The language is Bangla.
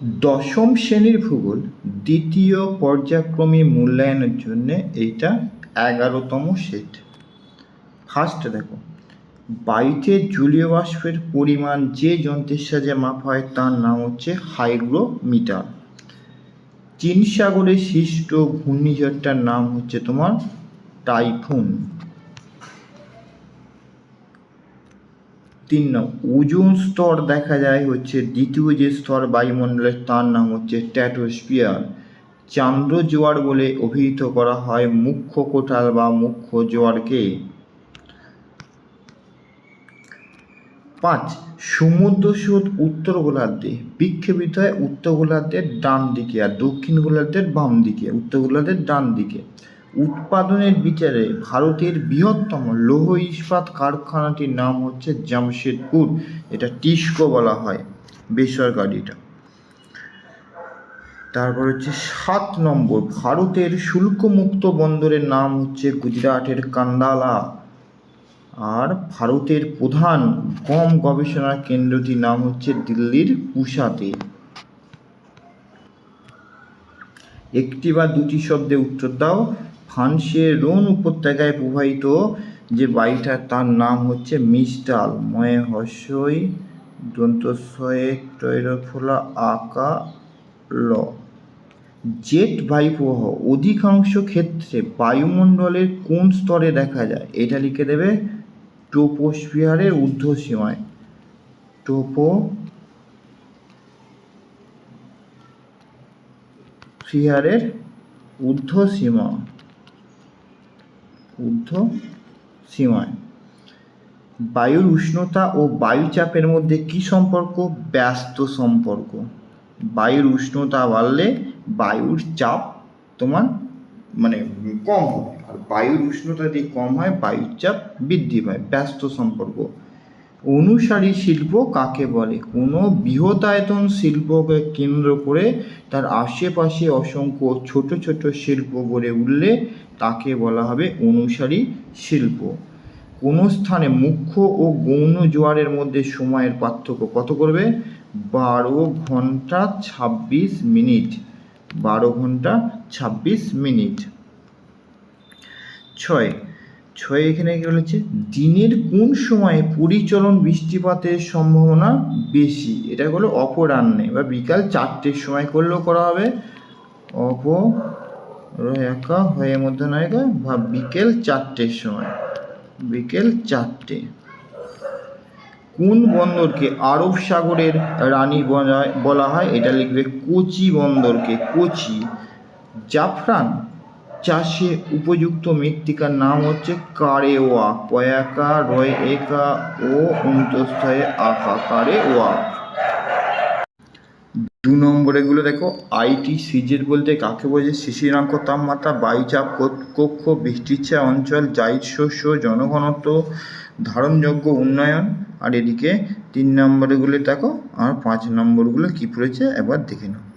দশম শ্রেণির ভূগোল দ্বিতীয় পর্যায়ক্রমী মূল্যায়নের জন্য এইটা এগারোতম সেট। ফার্স্ট দেখো, বায়ুতে জলীয় বাষ্পের পরিমাণ যে যন্ত্রের সাহায্যে মাপা হয় তার নাম হচ্ছে হাইগ্রোমিটার। চীন সাগরে সৃষ্ট ঘূর্ণিঝড়টার নাম হচ্ছে তোমার টাইফুন। তিন নম্বর ওজোন স্তর দেখা যায় হচ্ছে দ্বিতীয় যে স্তর বায়ুমণ্ডলের তার নাম হচ্ছে ট্যাটোস্পিয়ার চান্দ্র জোয়ার বলে অভিহিত করা হয় মুখ্য কোটাল বা মুখ্য জোয়ারকে। পাঁচ সমুদ্র স্রোত উত্তর গোলার্ধে। বিক্ষেপিত হয় উত্তর গোলার্ধের ডান দিকে আর দক্ষিণ গোলার্ধের বাম দিকে, উত্তর গোলার্ধের ডান দিকে। উৎপাদনের বিচারে ভারতের বৃহত্তম লৌহ ইস্পাত কারখানাটির নাম হচ্ছে জামশেদপুর। এটা টিস্কো বলা হয়, বেসরকারিটা। তারপর হচ্ছে সাত নম্বর, ভারতের শুল্কমুক্ত বন্দরের নাম হচ্ছে গুজরাটের কান্দালা। আর ভারতের প্রধান গম গবেষণা কেন্দ্রটির নাম হচ্ছে দিল্লির পুসাতে একটি বা দুটি শব্দে উত্তর দাও ফ্রান্সের রোন উপত্যকায় প্রবাহিত যে বাড়িটা, তার নাম হচ্ছে মিস্টাল ময়ে হর্ষই দন্তস্বয়ে টয়রফোলা, আকা, ল। জেট বায়ুপ্রবাহ অধিকাংশ ক্ষেত্রে বায়ুমণ্ডলের কোন স্তরে দেখা যায়? এটা লিখে দেবে ট্রোপোস্ফিয়ারের ঊর্ধ্ব সীমায় টোপো স্ফিয়ারের ঊর্ধ্ব সীমা ঊর্ধ্ব সীমায়। বায়ুর উষ্ণতা ও বায়ুচাপের মধ্যে কি সম্পর্ক? ব্যস্ত সম্পর্ক। বায়ুর উষ্ণতা বাড়লে বায়ুর চাপ তোমার মানে কম হবে। আর বায়ুর উষ্ণতা যদি কম হয়, বায়ুর চাপ বৃদ্ধি পায়। ব্যস্ত সম্পর্ক। অনুসারী শিল্প কাকে বলে? কোনো বৃহতায়তন শিল্পকে কেন্দ্র করে তার আশেপাশে অসংখ্য ছোট ছোট শিল্প গড়ে উঠলে তাকে বলা হবে অনুসারী শিল্প। কোনো স্থানে মুখ্য ও গৌণ জোয়ারের মধ্যে সময়ের পার্থক্য কত করবে? বারো ঘণ্টা ছাব্বিশ মিনিট। বারো ঘণ্টা ছাব্বিশ মিনিট। ছয় ছয় এখানে কি বলেছে? দিনের কোন সময়ে পরিচলন বৃষ্টিপাতের সম্ভাবনা বেশি? এটা হলো অপরাহ্নে বা বিকাল চারটের সময় করলেও করা হবে। অপ একা হয়ে মধ্যে নায়িকা বা বিকেল চারটের সময়। বিকেল চারটে। কোন বন্দরকে আরব সাগরের রানী বলা- বলা হয়, এটা লিখবে কোচি বন্দরকে, কোচি। জাফরান চাষে উপযুক্ত মৃত্তিকার নাম হচ্ছে কারেওয়া। পয়াকা, রয়, একা ও অন্তস্থয়ে আকা কারেওয়া। দু নম্বরেগুলো দেখো, আইটি সিজেট বলতে কাকে বোঝে? শিশিরাঙ্ক, তাপমাত্রা বায়ুচাপ কো- কক্ষ বৃষ্টির ছায়া অঞ্চল জাইদ শস্য, জনঘনত্ব, ধারণযোগ্য উন্নয়ন। আর এদিকে তিন নম্বরগুলো দেখো, আর পাঁচ নম্বরগুলো কী পড়েছে? একবার দেখে নাও।